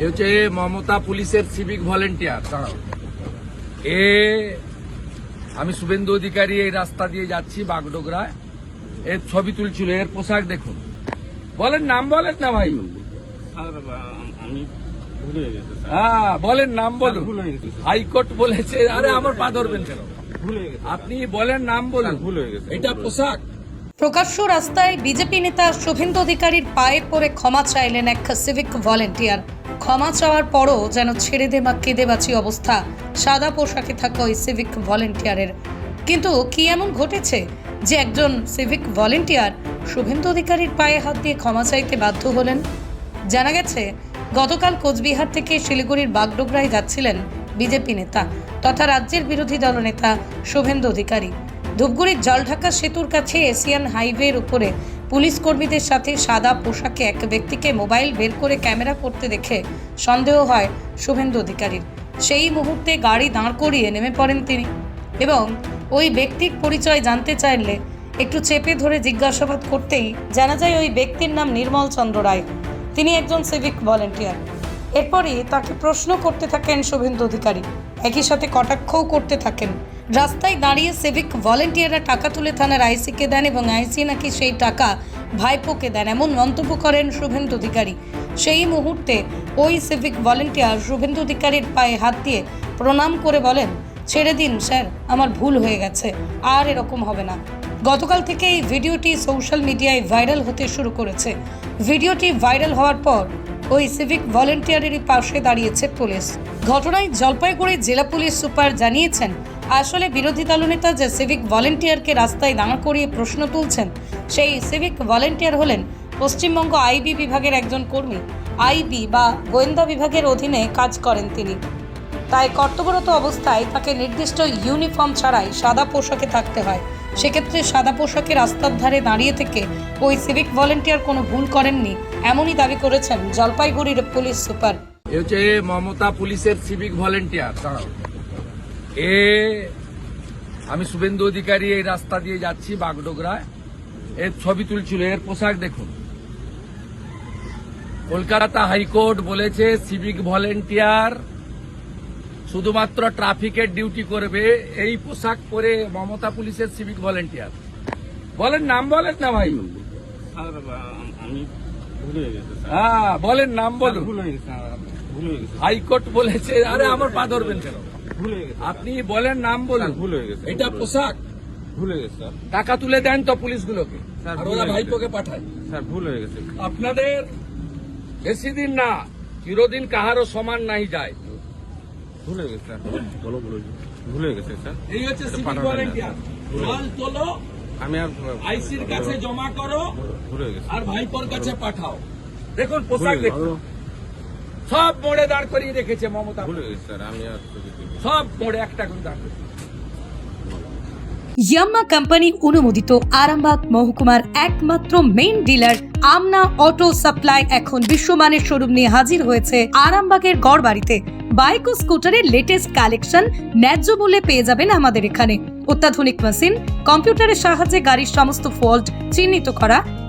এ হচ্ছে মমতা পুলিশের civic volunteer দাঁড়াও। এ আমি শুভেন্দু অধিকারী এই রাস্তা দিয়ে যাচ্ছি বাগডোগরায়। এর ছবি তুলছিল এর পোশাক দেখুন। বলেন নাম বলেন না ভাই। হ্যাঁ বলেন নাম বলুন। হাইকোর্ট বলেছে আরে আমার পা ধরবেন কেন? ভুল আপনি বলেন নাম বলুন। ভুল গেছে। এটা পোশাক? প্রকাশ্য রাস্তায় বিজেপি নেতা শুভেন্দু অধিকারীর পায়ে পড়ে ক্ষমা চাইলেন এক সিভিক ভলেন্টিয়ার ক্ষমা চাওয়ার পরও যেন ছেড়ে দে বা কেঁদে বাঁচি অবস্থা, সাদা পোশাকে থাকা ওই সিভিক ভলেন্টিয়ারের কিন্তু কি এমন ঘটেছে যে একজন সিভিক ভলেন্টিয়ার শুভেন্দু অধিকারীর পায়ে হাত দিয়ে ক্ষমা চাইতে বাধ্য হলেন? জানা গেছে, গতকাল কোচবিহার থেকে শিলিগুড়ির বাগডোগরায় যাচ্ছিলেন বিজেপি নেতা তথা রাজ্যের বিরোধী দলনেতা শুভেন্দু অধিকারী। ধূপগুড়ির জলঢাকা সেতুর কাছে এশিয়ান হাইওয়ের উপরে পুলিশ কর্মীদের সাথে সাদা পোশাকে এক ব্যক্তিকে মোবাইল বের করে ক্যামেরা করতে দেখে সন্দেহ হয় শুভেন্দু অধিকারীর। সেই মুহূর্তে গাড়ি দাঁড় করিয়ে নেমে পড়েন তিনি এবং ওই ব্যক্তির পরিচয় জানতে চাইলে একটু চেপে ধরে জিজ্ঞাসাবাদ করতেই জানা যায় ওই ব্যক্তির নাম নির্মল চন্দ্র রায়। তিনি একজন সিভিক ভলেন্টিয়ার এরপরই তাকে প্রশ্ন করতে থাকেন শুভেন্দু অধিকারী। একই সাথে কটাক্ষও করতে থাকেন। রাস্তায় দাঁড়িয়ে সিভিক ভলেন্টিয়াররা টাকা তুলে থানার আইসিকে দেন এবং আইসি নাকি সেই টাকা ভাইপোকে দেন এমন মন্তব্য করেন শুভেন্দু অধিকারী। সেই মুহূর্তে ওই সিভিক ভলেন্টিয়ার শুভেন্দু অধিকারীর পায়ে হাত দিয়ে প্রণাম করে বলেন, ছেড়ে দিন স্যার, আমার ভুল হয়ে গেছে, আর এরকম হবে না। গতকাল থেকে এই ভিডিওটি সোশ্যাল মিডিয়ায় ভাইরাল হতে শুরু করেছে। ভিডিওটি ভাইরাল হওয়ার পর ওই সিভিক ভলেন্টিয়ারেরই পাশে দাঁড়িয়েছে পুলিশ। ঘটনায় জলপাইগুড়ি জেলা পুলিশ সুপার জানিয়েছেন, আসলে বিরোধী দলনেতা যে সিভিক ভলেন্টিয়ারকে রাস্তায় দাঁড়া করিয়ে প্রশ্ন তুলছেন, সেই সিভিক ভলেন্টিয়ার হলেন পশ্চিমবঙ্গ আইবি বিভাগের একজন কর্মী। আইবি বা গোয়েন্দা বিভাগের অধীনে কাজ করেন তিনি। তাই কর্তব্যরত অবস্থায় তাকে নির্দিষ্ট ইউনিফর্ম ছাড়াই সাদা পোশাকে থাকতে হয়। সেক্ষেত্রে সাদা পোশাকে রাস্তার ধারে দাঁড়িয়ে থেকে ওই সিভিক ভলেন্টিয়ার কোনো ভুল করেননি, এমনই দাবি করেছেন জলপাইগুড়ির পুলিশ সুপার। এ হচ্ছে মমতা পুলিশের সিভিক ভলেন্টিয়ার এ, আমি শুভেন্দু অধিকারী এই রাস্তা দিয়ে যাচ্ছি বাগডোগরায়। এর ছবি তুলছিল, এর পোশাক দেখুন। কলকাতা হাইকোর্ট বলেছে সিভিক ভলেন্টিয়ার শুধুমাত্র ট্রাফিকের ডিউটি করবে এই পোশাক পরে মমতা পুলিশের সিভিক ভলেন্টিয়ার বলেন নাম বলেন না ভাই। হ্যাঁ বলেন নাম বলুন। হাইকোর্ট বলেছে আরে আমার পা ধরবেন কেন? ভুল গেছে আপনি বলেন নাম বলুন। ভুল হয়ে গেছে। এটা পোশাক। ভুল গেছে টাকা তুলে দেন তো পুলিশগুলোকে। আর ওরা ভাইপোকে পাঠায়। স্যার ভুল হয়ে গেছে। আপনাদের বেশি দিন না চিরদিন কাহারও সমান নাই যায়। ভুল গেছে। বলো বলো ভুলে গেছে স্যার। এই হচ্ছে সিটি। ভলেন্টিয়ার মাল তোলো আমি আর আইসির কাছে জমা করো ভুলে গেছে। আর ভাইপোর কাছে পাঠাও। দেখুন পোশাক দেখুন সব মোড়ে দাঁড় করিয়ে রেখেছে মমতা ভুলে গেছে স্যার। আমি আর। সব মোড়ে একটা করে দাঁড় করিয়ে ইয়াম্মা কোম্পানি অনুমোদিত আরামবাগ মহকুমার একমাত্র main dealer Amana auto supply এখন বিশ্বমানের শোরুম নিয়ে হাজির হয়েছে আরামবাগের গড় বাড়িতে বাইক ও স্কুটারের লেটেস্ট কালেকশন ন্যায্য মূল্যে পেয়ে যাবেন আমাদের এখানে। অত্যাধুনিক মেশিন কম্পিউটারের সাহায্যে গাড়ির সমস্ত ফল্ট চিহ্নিত করা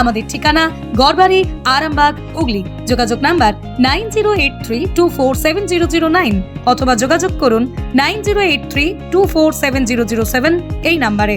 আমাদের ঠিকানা গড়বাড়ি, আরামবাগ, হুগলি। যোগাযোগ number nine zero eight three two four seven zero zero nine অথবা যোগাযোগ করুন nine zero eight three two four seven zero zero seven এই নাম্বারে।